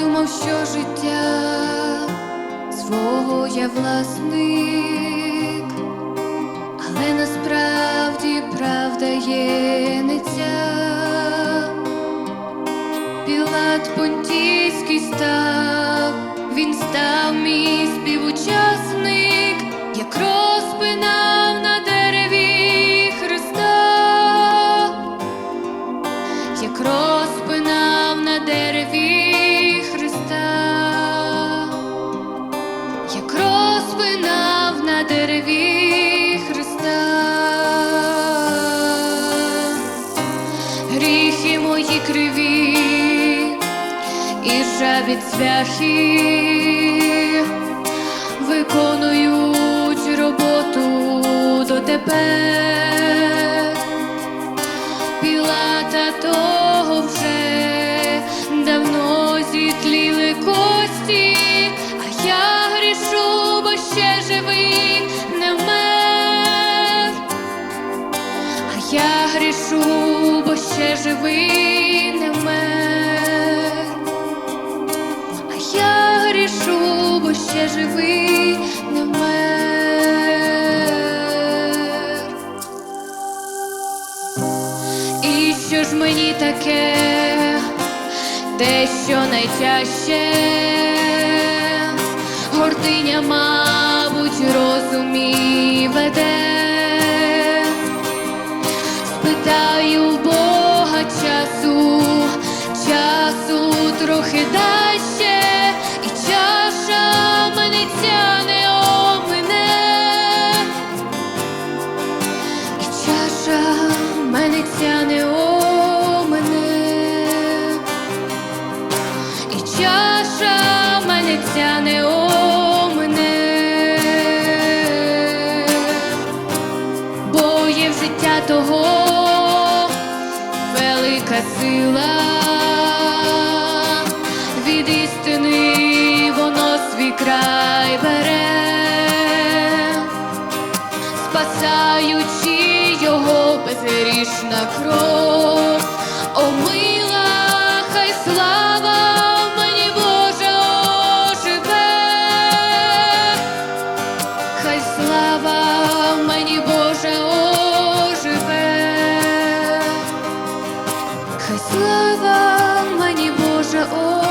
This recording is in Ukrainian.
думав, що життя свого я власник, але насправді правда є не ця. Пілат понтійський став, він став мій співучасник, як розпинав на дереві Христа, як розпинав на дереві і жабі цвяхи виконують роботу дотепер. Пілата того вже давно зітліли кості, а я грішу, бо ще живий не вмер. А я грішу, бо ще живий живий не вмер. І що ж мені таке, те, що найтяжче, гординя, мабуть, розумі веде. Спитаю Бога часу, часу трохи дай мене ця не омине. бо є в життя того велика сила, від істини воно свій край бере, спасаючи його безгрішна кров, хай слава слава мені Боже. О.